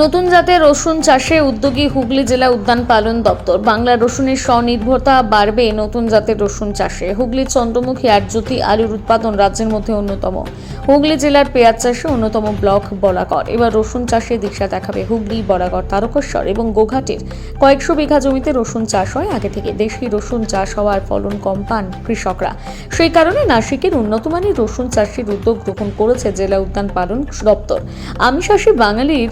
নতুন জাতের রসুন চাষে উদ্যোগী হুগলি জেলা উদ্যান পালন দপ্তর। বাংলার রসুনের স্বনির্ভরতা বাড়বে নতুন জাতের রসুন চাষে। হুগলির চন্দ্রমুখী আর জ্যোতি আলুর উৎপাদন রাজ্যের মধ্যে অন্যতম। হুগলি জেলার পেঁয়াজ চাষে অন্যতম ব্লক বলাগড় এবার রসুন চাষে দিশা দেখাবে হুগলি বরাগড় তারকেশ্বর এবং গোঘাটের কয়েকশো বিঘা জমিতে রসুন চাষ হয় আগে থেকে। দেশি রসুন চাষ হওয়ার ফলন কম পান কৃষকরা। সেই কারণে নাসিকের উন্নতমানের রসুন চাষের উদ্যোগ গ্রহণ করেছে জেলা উদ্যান পালন দপ্তর। আমিষাসী বাঙালির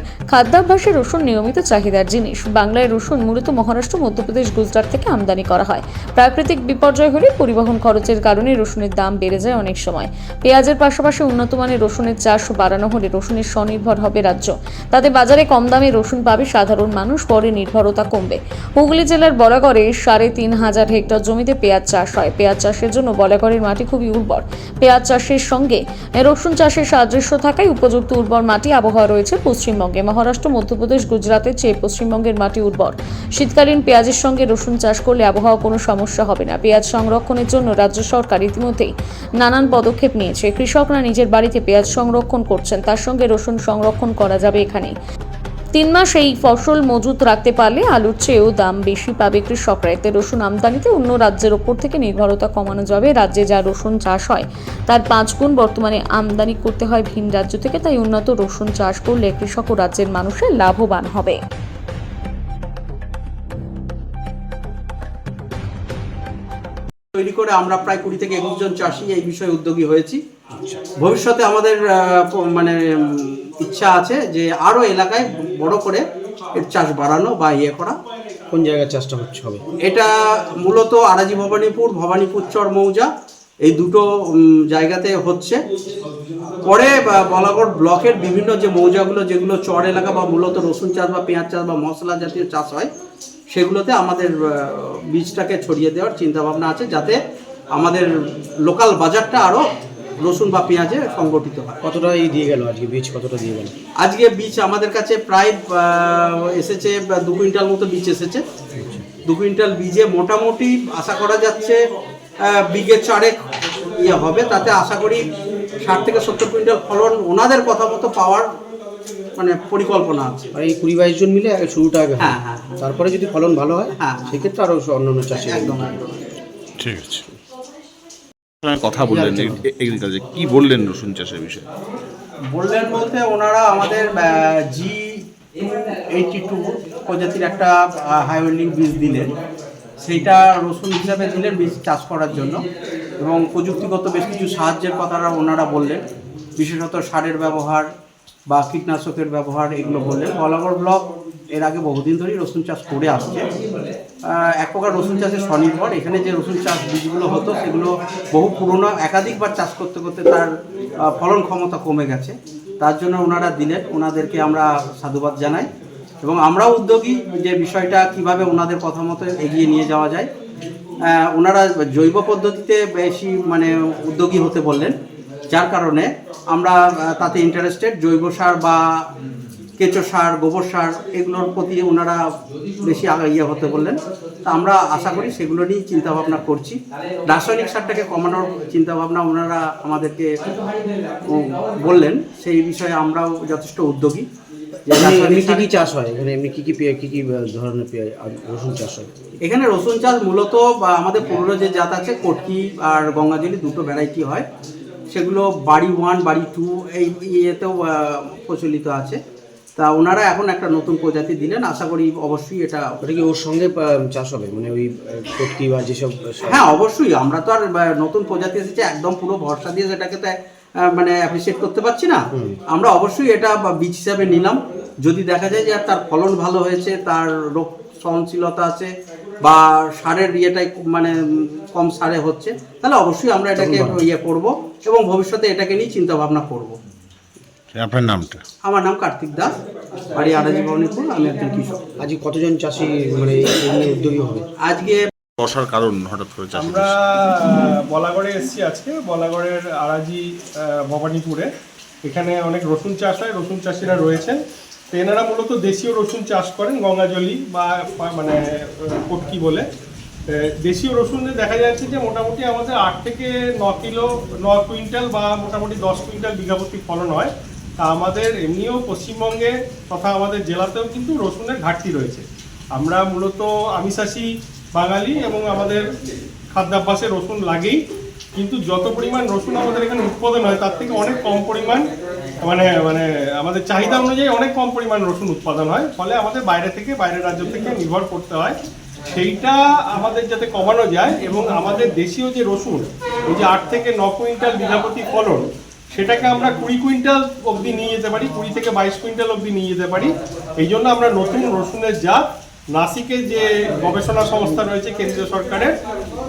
খাদ্যাভ্যাসে রসুন নিয়মিত চাহিদার জিনিস। বাংলায় রসুন মূলত মহারাষ্ট্র, মধ্যপ্রদেশ, গুজরাট থেকে আমদানি করা হয়। প্রাকৃতিক বিপর্যয় হলে পরিবহন খরচের কারণে রসুনের দাম বেড়ে যায় অনেক সময়। পেঁয়াজের পাশাপাশি উন্নত মানের রসুনের চাষ বাড়ানো হলে রসুনের স্বনির্ভর হবে রাজ্য। তাতে বাজারে কম দামে রসুন পাবে সাধারণ মানুষ, পরে নির্ভরতা কমবে। হুগলি জেলার বলাগড়ে সাড়ে তিন হাজার হেক্টর জমিতে পেঁয়াজ চাষ হয়। পেঁয়াজ চাষের জন্য বলাগড়ের মাটি খুবই উর্বর। পেঁয়াজ চাষের সঙ্গে রসুন চাষের সাদৃশ্য থাকায় উপযুক্ত উর্বর মাটি আবহাওয়া রয়েছে পশ্চিমবঙ্গে। মহারাষ্ট্র মধ্যপ্রদেশ, গুজরাতের চেয়ে পশ্চিমবঙ্গের মাটি উর্বর। শীতকালীন পেঁয়াজের সঙ্গে রসুন চাষ করলে আবহাওয়া কোনো সমস্যা হবে না। পেঁয়াজ সংরক্ষণের জন্য রাজ্য সরকার ইতিমধ্যেই নানান পদক্ষেপ নিয়েছে। কৃষকরা নিজের বাড়িতে পেঁয়াজ সংরক্ষণ করছেন, তার সঙ্গে রসুন সংরক্ষণ করা যাবে এখানে তিন মাস এই ফসল মজুত রাখতে পারলে আলুর চেয়েও দাম বেশি পাবে কৃষকরা। এতে রসুন আমদানিতে অন্য রাজ্যের ওপর থেকে নির্ভরতা কমানো যাবে, রাজ্যে যা রসুন চাষ হয় তার পাঁচ গুণ বর্তমানে আমদানি করতে হয় ভিন রাজ্য থেকে, তাই উন্নত রসুন চাষ করলে কৃষক ও রাজ্যের মানুষের লাভবান হবে। করে আমরা প্রায় কুড়ি থেকে একুশ জন চাষি এই বিষয়ে উদ্যোগী হয়েছি। ভবিষ্যতে আমাদের মানে ইচ্ছা আছে যে আরও এলাকায় বড় করে এর চাষ বাড়ানো বা ইয়ে করা। কোন জায়গায় চাষটা হচ্ছে হবে? এটা মূলত আরাজি ভবানীপুর ভবানীপুর চর মৌজা এই দুটো জায়গাতে হচ্ছে। পরে বলাগড় ব্লকের বিভিন্ন যে মৌজাগুলো যেগুলো চর এলাকা বা মূলত রসুন চাষ বা পেঁয়াজ চাষ বা মশলা জাতীয় চাষ হয় সেগুলোতে আমাদের বীজটাকে ছড়িয়ে দেওয়ার চিন্তা ভাবনা আছে যাতে আমাদের লোকাল বাজারটা আরও রসুন বা পেঁয়াজে সংগঠিত হয়। কতটা এই দিয়ে গেল আজকে বীজ? কতটা দিয়ে গেল? আজকে বীজ আমাদের কাছে প্রায় এসেছে দু কুইন্টাল মতো বীজ এসেছে। দু কুইন্টাল বীজে মোটামুটি আশা করা যাচ্ছে বিঘে চারেক ইয়ে হবে। তাতে আশা করি ষাট থেকে সত্তর কুইন্টাল ফলন ওনাদের কথা মতো পাওয়ার মানে পরিকল্পনা আছে। আর এই কুড়ি বাইশ জন মিলে শুরুটা আগে হ্যাঁ, হ্যাঁ, হ্যাঁ। তারপরে যদি ফলন ভালো হয় হ্যাঁ। সেক্ষেত্রে আরও অন্যান্য চাষি একদম একদম। ঠিক আছে। কথা বললেন এগ্রিকালচার কি বললেন রসুন চাষের বিষয়ে? বললেন বলতে ওনারা আমাদের জি এইটি টু প্রজাতির একটা হাই ওয়েল্ডিং বীজ দিলেন। সেইটা রসুন হিসাবে দিলেন বীজ চাষ করার জন্য। এবং প্রযুক্তিগত বেশ কিছু সাহায্যের কথা ওনারা বললেন। বিশেষত সারের ব্যবহার বা কীটনাশকের ব্যবহার এগুলো বললেন। বলাগড় ব্লক এর আগে বহুদিন ধরেই রসুন চাষ করে আসছে। এক প্রকার রসুন চাষের স্বনির্ভর। এখানে যে রসুন চাষ বীজগুলো হতো, সেগুলো বহু পুরনো, একাধিকবার চাষ করতে করতে তার ফলন ক্ষমতা কমে গেছে। তার জন্য ওনারা দিলেন। ওনাদেরকে আমরা সাধুবাদ জানাই। এবং আমরাও উদ্যোগী যে বিষয়টা, কীভাবে ওনাদের কথা মতো এগিয়ে নিয়ে যাওয়া যায় ওনারা জৈব পদ্ধতিতে বেশি মানে উদ্যোগী হতে বললেন। যার কারণে আমরা তাতে ইন্টারেস্টেড জৈব সার বা কেঁচো সার, গোবর সার এগুলোর প্রতি ওনারা বেশি ইয়ে হতে বললেন। তা আমরা আশা করি সেগুলো নিয়েই চিন্তাভাবনা করছি। রাসায়নিক সারটাকে কমানোর চিন্তাভাবনা ওনারা আমাদেরকে বললেন। সেই বিষয়ে আমরাও যথেষ্ট উদ্যোগী। এমনি- কি কি চাষ হয়? এখানে এমনি কি কি পেঁয়া- কি কি ধরনের পেঁয়াজ আর রসুন চাষ হয়? এখানে রসুন চাষ মূলত আমাদের পুরনো যে জাত আছে কটকি আর গঙ্গাজলি দুটো ভ্যারাইটি হয়। সেগুলো বাড়ি ওয়ান বাড়ি টু এই ইয়েতেও প্রচলিত আছে। তা ওনারা এখন একটা নতুন প্রজাতি দিলেন। আশা করি অবশ্যই এটা ওটা কি ওর সঙ্গে চাষ হবে? মানে ওই কটকি বা যেসব হ্যাঁ অবশ্যই। আমরা তো আর নতুন প্রজাতি এসেছে একদম পুরো ভরসা দিয়ে সেটাকে তো মানে অ্যাপ্রিসিয়েট করতে পারছি না। আমরা অবশ্যই এটা বীজ হিসাবে নিলাম। যদি দেখা যায় যে তার ফলন ভালো হয়েছে তার রোগ সহনশীলতা আছে বা সারের ইয়েটাই খুব মানে কম সারে হচ্ছে তাহলে অবশ্যই আমরা এটাকে ইয়ে করব এবং ভবিষ্যতে এটাকে নিয়ে চিন্তা ভাবনা করব। আপনার নামটা? আমার নাম কার্তিক দাস বাড়ি আরাজি ভবনীপুর আমি একজন কৃষক। আজকে কতজন চাষি মানে উদ্যোগী হবে? আজকে বসার কারণ হঠাৎ করে আমরা বলাগড়ে এসেছি আজকে বলাগড়ের আরাজি ভবানীপুরে। এখানে অনেক রসুন চাষ হয় রসুন চাষিরা রয়েছেন। এনারা মূলত দেশীয় রসুন চাষ করেন, গঙ্গাজলি বা মানে কটকি বলে। দেশীয় রসুনে দেখা যাচ্ছে যে মোটামুটি আমাদের আট থেকে ন কিলো, ন কুইন্টাল বা মোটামুটি দশ কুইন্টাল বিঘাপতি ফলন হয়। তা আমাদের এমনিও পশ্চিমবঙ্গে তথা আমাদের জেলাতেও কিন্তু রসুনের ঘাটতি রয়েছে। আমরা মূলত আমিষাশী বাঙালি এবং আমাদের খাদ্যাভ্যাসে রসুন লাগেই। কিন্তু যত পরিমাণ রসুন আমাদের এখানে উৎপাদন হয়, তার থেকে অনেক কম পরিমাণ মানে মানে আমাদের চাহিদা অনুযায়ী অনেক কম পরিমাণ রসুন উৎপাদন হয়। ফলে আমাদের বাইরে থেকে, বাইরের রাজ্য থেকে নির্ভর করতে হয়। সেইটা আমাদের যাতে কমানো যায় এবং আমাদের দেশীয় যে রসুন ওই যে আট থেকে ন কুইন্টাল বিঘাপতি ফলন, সেটাকে আমরা কুড়ি কুইন্টাল অবধি নিয়ে যেতে পারি, কুড়ি থেকে বাইশ কুইন্টাল অবধি নিয়ে যেতে পারি। এই জন্য আমরা নতুন রসুনের জাত নাসিকে যে গবেষণা সংস্থা রয়েছে কেন্দ্রীয় সরকারের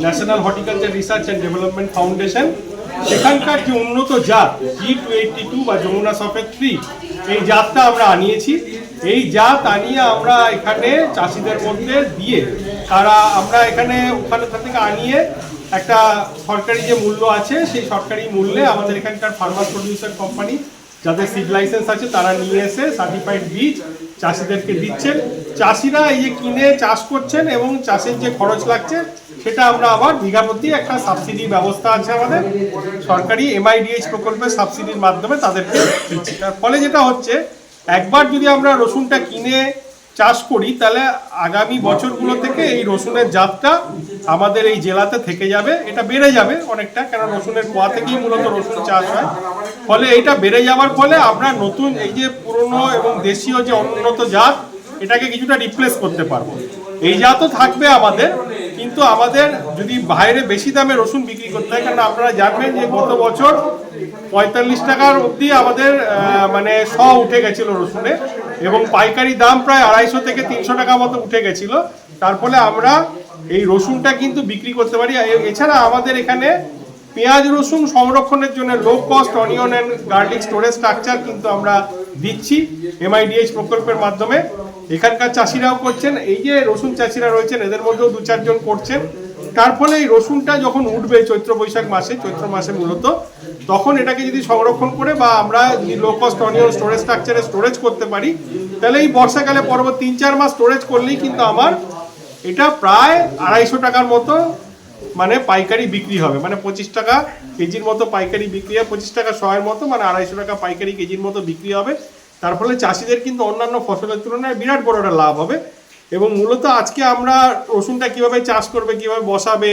national horticulture research and development foundation সেখানকার যে উন্নত জাত জি টু এইটটি টু বা যমুনা সফেদ থ্রি এই জাতটা আমরা আনিয়েছি। এই জাত আনিয়ে আমরা এখানে চাষিদের মধ্যে দিয়ে তারা আমরা এখানে ওখানে থেকে আনিয়ে একটা সরকারি যে মূল্য আছে, সেই সরকারি মূল্যে আমাদের এখানকার ফার্মার প্রডিউসার কোম্পানি যাদের সিড লাইসেন্স আছে, তারা নিয়ে এসে সার্টিফাইড বীজ চাষিদেরকে দিচ্ছেন। চাষিরা এই যে কিনে চাষ করছেন এবং চাষের যে খরচ লাগছে, সেটা আমরা আবার বিঘা প্রতি একটা সাবসিডি ব্যবস্থা আছে আমাদের। সরকারি এমআইডিএইচ প্রকল্পের সাবসিডির মাধ্যমে তাদেরকে দিচ্ছি। তার ফলে যেটা হচ্ছে, একবার যদি আমরা রসুনটা কিনে চাষ করি, তাহলে আগামী বছরগুলো থেকে এই রসুনের জাতটা আমাদের এই জেলাতে থেকে যাবে। এটা বেড়ে যাবে অনেকটা কারণ রসুনের কোয়া থেকেই মূলত রসুন চাষ হয়। ফলে এইটা বেড়ে যাওয়ার ফলে আমরা নতুন এই যে পুরনো এবং দেশীয় যে অনুন্নত জাত, এটাকে কিছুটা রিপ্লেস করতে পারব। এই জাতও থাকবে আমাদের, কিন্তু আমাদের যদি বাইরে বেশি দামে রসুন বিক্রি করতে হয় কারণ আপনারা জানবেন যে গত বছর পঁয়তাল্লিশ টাকার অবধি আমাদের মানে শ উঠে গেছিল রসুনে, এবং পাইকারি দাম প্রায় আড়াইশো থেকে তিনশো টাকা মতো উঠে গেছিল। তার ফলে আমরা এই রসুনটা কিন্তু বিক্রি করতে পারি। এছাড়া আমাদের এখানে পেঁয়াজ, রসুন সংরক্ষণের জন্য low cost onion and garlic storage structure কিন্তু আমরা দিচ্ছি এমআইডিএইচ প্রকল্পের মাধ্যমে। এখানকার চাষিরাও করছেন। এই যে রসুন চাষিরা রয়েছেন, এদের মধ্যেও দু চারজন করছেন। তার ফলে এই রসুনটা যখন উঠবে চৈত্র বৈশাখ মাসে, চৈত্র মাসে মূলত, তখন এটাকে যদি সংরক্ষণ করে বা আমরা যদি লো কস্ট অনিয়ন স্টোরেজ স্ট্রাকচারে স্টোরেজ করতে পারি, তাহলে এই বর্ষাকালে পরবর্তী তিন চার মাস স্টোরেজ করলেই কিন্তু আমার এটা প্রায় আড়াইশো টাকার মতো মানে পাইকারি বিক্রি হবে। মানে পঁচিশ টাকা কেজির মতো পাইকারি বিক্রি হবে, পঁচিশ টাকা শয়ের মতো মানে আড়াইশো টাকা পাইকারি কেজির মতো বিক্রি হবে। তার ফলে চাষিদের কিন্তু অন্যান্য ফসলের তুলনায় বিরাট বড় একটা লাভ হবে। এবং মূলত আজকে আমরা রসুনটা কীভাবে চাষ করবে, কীভাবে বসাবে,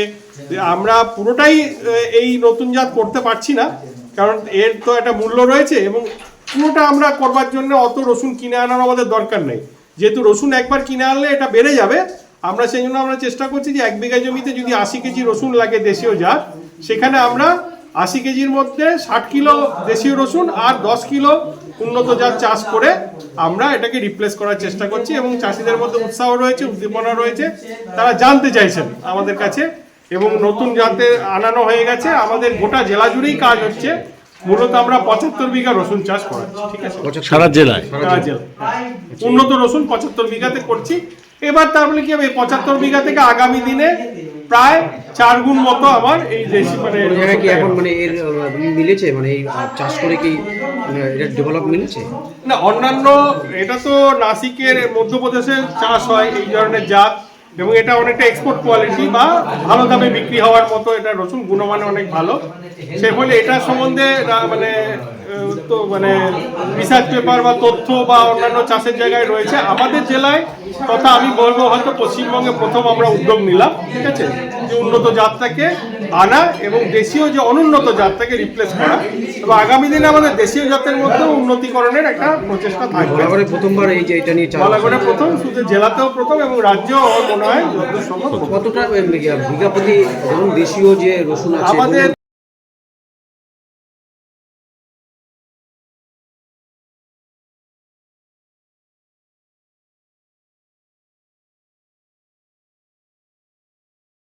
আমরা পুরোটাই এই নতুন জাত করতে পারছি না। কারণ এর তো একটা মূল্য রয়েছে এবং পুরোটা আমরা করবার জন্য অত রসুন কিনে আনার আমাদের দরকার নেই। যেহেতু রসুন একবার কিনে আনলে এটা বেড়ে যাবে আমরা সেই জন্য আমরা চেষ্টা করছি যে এক বিঘা জমিতে যদি আশি কেজি রসুন লাগে দেশীয় জাত সেখানে আমরা আশি কেজির মধ্যে ষাট কিলো দেশীয় রসুন আর দশ কিলো উন্নত জাত চাষ করে আমরা এটাকে রিপ্লেস করার চেষ্টা করছি এবং চাষিদের মধ্যে উৎসাহ রয়েছে উদ্দীপনা রয়েছে। তারা জানতে চাইছেন আমাদের কাছে এবং নতুন জাতে আনানো হয়ে গেছে। আমাদের গোটা জেলা জুড়েই কাজ হচ্ছে। মূলত আমরা পঁচাত্তর বিঘা রসুন চাষ করাচ্ছি ঠিক আছে? সারা জেলায়? সারা জেলা। উন্নত রসুন পঁচাত্তর বিঘাতে করছি। এবার তার মানে কি হবে? পঁচাত্তর বিঘা থেকে আগামী দিনে প্রায় চার গুণ মতো আমার এই দেশি মানে কোনো কি এখন মানে এর মিলেছে? মানে এই চাষ করে কি মানে এর ডেভেলপ মিলেছে? না অন্যান্য এটা তো নাসিকের মধ্যপ্রদেশে চাষ হয় এই ধরনের জাত এবং এটা অনেকটা এক্সপোর্ট কোয়ালিটি বা ভালো দামে বিক্রি হওয়ার মতো এটা রসুন গুণমানে অনেক ভালো। সে ফলে এটা সম্বন্ধে মানে তো মানে রিসার্চ পেপার বা তথ্য বা অন্যান্য চাষের জায়গায় রয়েছে। আমাদের জেলায় তথা আমি বলব হয়তো পশ্চিমবঙ্গে প্রথম আমরা উদ্যোগ নিলাম ঠিক আছে? যে উন্নত জাতটাকে আনা এবং দেশীয় যে অনুন্নত জাতটাকে রিপ্লেস করা। এবং আগামী দিনে আমাদের দেশীয় জাতের মধ্যেও উন্নতিকরণের একটা প্রচেষ্টা থাকবে। প্রথমবার এই যে এটা নিয়ে বলাগড়ে প্রথম শুধু জেলাতেও প্রথম এবং রাজ্যেও আমার মনে হয়। কতটা আহ, বিঘা প্রতি ধরুন দেশীয় যে রসুন আছে আমাদের